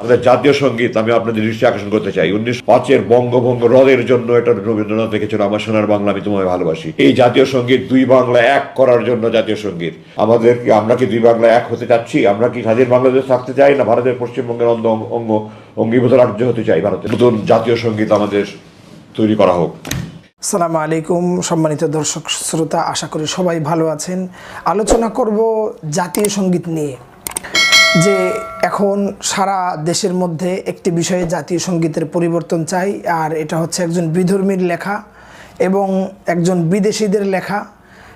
আমাদের জাতীয় সংগীত, আমি আপনাদের দৃষ্টি আকর্ষণ করতে চাই। উনিশ পাঁচের বঙ্গভঙ্গ হ্রদের জন্য এটা রবীন্দ্রনাথ লিখেছিল, আমার সোনার বাংলা আমি তোমায় ভালোবাসি। এই জাতীয় সংগীত দুই বাংলা এক করার জন্য জাতীয় সংগীত। আমাদের কি, আমরা কি দুই বাংলা এক হতে চাচ্ছি? আমরা কি স্বাধীন বাংলাদেশ থাকতে চাই না ভারতের পশ্চিমবঙ্গের অঙ্গ অঙ্গ অঙ্গীভূত রাজ্য হতে চাই ভারতের? নতুন জাতীয় সংগীত আমাদের তৈরি করা হোক। আসসালামু আলাইকুম, সম্মানিত দর্শক শ্রোতা, আশা করি সবাই ভালো আছেন। আলোচনা করব জাতীয় সংগীত নিয়ে। যে এখন সারা দেশের মধ্যে একটি বিষয়ে জাতীয় সঙ্গীতের পরিবর্তন চাই, আর এটা হচ্ছে একজন বিধর্মীর লেখা এবং একজন বিদেশিদের লেখা।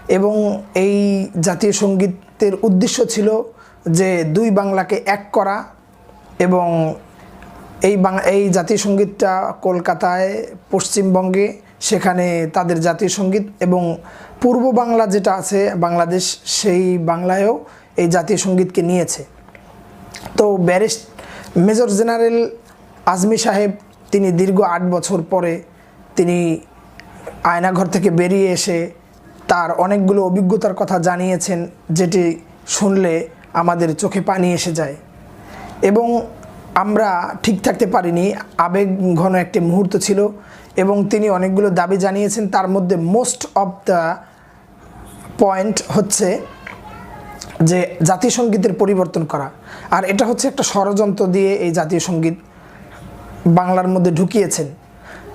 এবং এই জাতীয় সঙ্গীতের উদ্দেশ্য ছিল যে দুই বাংলাকে এক করা এবং এই বাং- এই জাতীয় সঙ্গীতটা কলকাতায়, পশ্চিমবঙ্গে সেখানে তাদের জাতীয় সংগীত এবং পূর্ব বাংলা যেটা আছে, বাংলাদেশ, সেই বাংলায়ও এই জাতীয় সঙ্গীতকে নিয়েছে। তো ব্যারিস্ট মেজর জেনারেল আজমি সাহেব, তিনি দীর্ঘ আট বছর পরে তিনি আয়নাঘর থেকে বেরিয়ে এসে তার অনেকগুলো অভিজ্ঞতার কথা জানিয়েছেন, যেটি শুনলে আমাদের চোখে পানি এসে যায়। এবং আমরা ঠিক থাকতে পারিনি, আবেগ ঘন একটি মুহূর্ত ছিল এবং তিনি অনেকগুলো দাবি জানিয়েছেন, তার মধ্যে মোস্ট অফ দ্য পয়েন্ট হচ্ছে যে জাতীয় সঙ্গীতের পরিবর্তন করা। আর এটা হচ্ছে একটা ষড়যন্ত্র দিয়ে এই জাতীয় সংগীত বাংলার মধ্যে ঢুকিয়েছেন।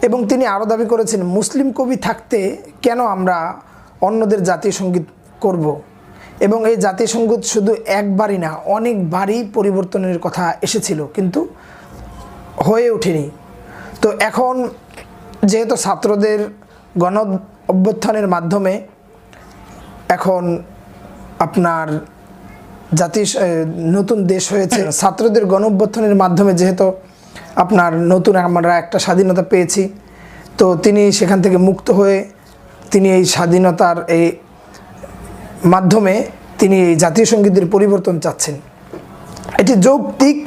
এবং তিনি আরও দাবি করেছেন, মুসলিম কবি থাকতে কেন আমরা অন্যদের জাতীয় সংগীত করব। এবং এই জাতীয় সংগীত শুধু একবারই না, অনেকবারই পরিবর্তনের কথা এসেছিল, কিন্তু হয়ে ওঠেনি। তো এখন যেহেতু ছাত্রদের গণ অভ্যুত্থানের মাধ্যমে এখন আপনার জাতি নতুন দেশ হয়েছে। ছাত্রদের গণ অভ্যুত্থানের মাধ্যমে যেহেতু আপনার নতুন আমরা একটা স্বাধীনতা পেয়েছি তো তিনি সেখান থেকে মুক্ত হয়ে তিনি এই স্বাধীনতার এই মাধ্যমে তিনি এই জাতীয় সঙ্গীতের পরিবর্তন চাচ্ছেন। এটি যৌক্তিক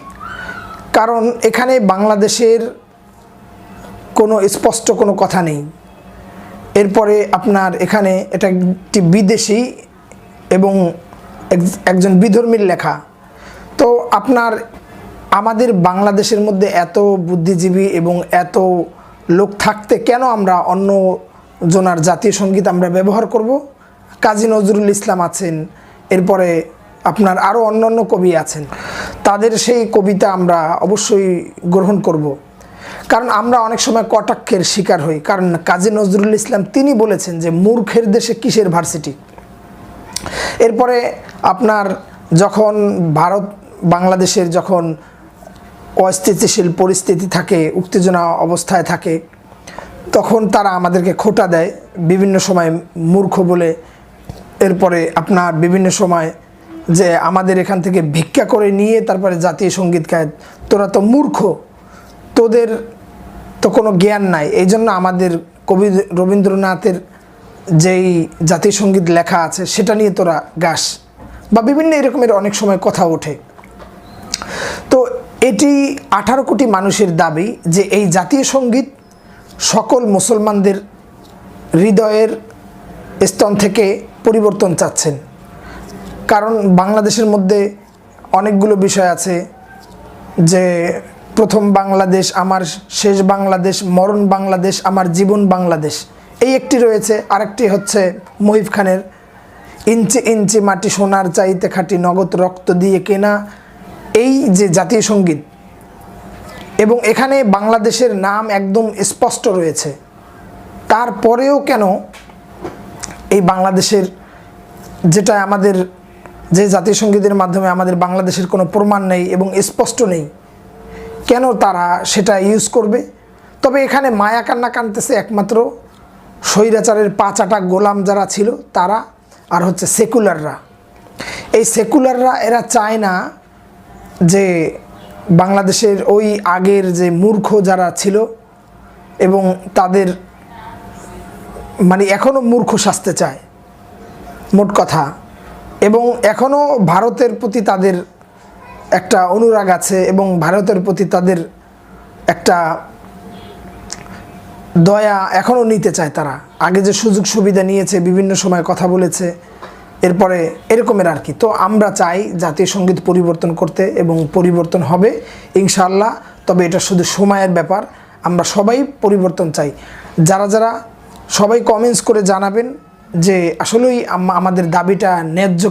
কারণ এখানে বাংলাদেশের কোনো স্পষ্ট কোনো কথা নেই। এরপরে আপনার এখানে এটা একটি বিদেশি এবং একজন বিধর্মীর লেখা। তো আপনার আমাদের বাংলাদেশের মধ্যে এত বুদ্ধিজীবী এবং এত লোক থাকতে কেন আমরা অন্য জনার জাতীয় সংগীত আমরা ব্যবহার করব? কাজী নজরুল ইসলাম আছেন, এরপরে আপনার আরও অন্য অন্য কবি আছেন। তাদের সেই কবিতা আমরা অবশ্যই গ্রহণ করব। কারণ আমরা অনেক সময় কটাক্ষের শিকার হই। কারণ কাজী নজরুল ইসলাম তিনি বলেছেন যে, মূর্খের দেশে কিসের ভার্সিটি? এরপরে আপনার যখন ভারত, বাংলাদেশের যখন অস্থিতিশীল পরিস্থিতি থাকে, উত্তেজনা অবস্থায় থাকে, তখন তারা আমাদেরকে খোটা দেয়। বিভিন্ন সময় মূর্খ বলে এরপরে আপনার বিভিন্ন সময় যে আমাদের এখান থেকে ভিক্ষা করে নিয়ে তারপরে জাতীয় সংগীত গায়। তোরা তো মূর্খ। তোদের তো কোনো জ্ঞান নাই। এই জন্য আমাদের কবি রবীন্দ্রনাথের যেই জাতীয় সংগীত লেখা আছে, সেটা নিয়ে তোরা গাস। বা বিভিন্ন এরকমের অনেক সময় কথা ওঠে। তো এটি আঠারো কোটি মানুষের দাবি যে এই জাতীয় সংগীত সকল মুসলমানদের হৃদয়ের স্তন থেকে পরিবর্তন চাচ্ছেন। কারণ বাংলাদেশের মধ্যে অনেকগুলো বিষয় আছে যে প্রথম বাংলাদেশ, আমার শেষ বাংলাদেশ, মরণ বাংলাদেশ, আমার জীবন বাংলাদেশ। এই একটি রয়েছে, আরেকটি হচ্ছে মহিব খানের ইঞ্চি ইঞ্চি মাটি সোনার চাইতে খাটি নগদ রক্ত দিয়ে কেনা এই যে জাতীয় সংগীত। এবং এখানে বাংলাদেশের নাম একদম স্পষ্ট রয়েছে। তারপরেও কেন এই বাংলাদেশের যেটা আমাদের যে জাতীয় সঙ্গীতের মাধ্যমে আমাদের বাংলাদেশের কোনো প্রমাণ নেই এবং স্পষ্ট নেই, কেন তারা সেটা ইউজ করবে? তবে এখানে মায়া কান্না কানতেছে একমাত্র স্বৈরাচারের পাঁচাটা গোলাম যারা ছিল, তারা আর হচ্ছে সেকুলাররা। এই সেকুলাররা, এরা চায় না যে বাংলাদেশের ওই আগের যে মূর্খ যারা ছিল এবং তাদের মানে এখনও মূর্খ শাস্তে চায়। মোট কথা। এবং এখনও ভারতের প্রতি তাদের একটা অনুরাগ আছে এবং ভারতের প্রতি তাদের একটা দয়া এখনও নিতে চায় তারা। আগে যে সুযোগ সুবিধা নিয়েছে, বিভিন্ন সময় কথা বলেছে, এরপরে এরকমের আর কি। তো আমরা চাই জাতীয় সংগীত পরিবর্তন করতে এবং পরিবর্তন হবে ইনশাল্লাহ তবে এটা শুধু সময়ের ব্যাপার। আমরা সবাই পরিবর্তন চাই। যারা যারা সবাই কমেন্টস করে জানাবেন যে আসলেই আমাদের দাবিটা ন্যায্য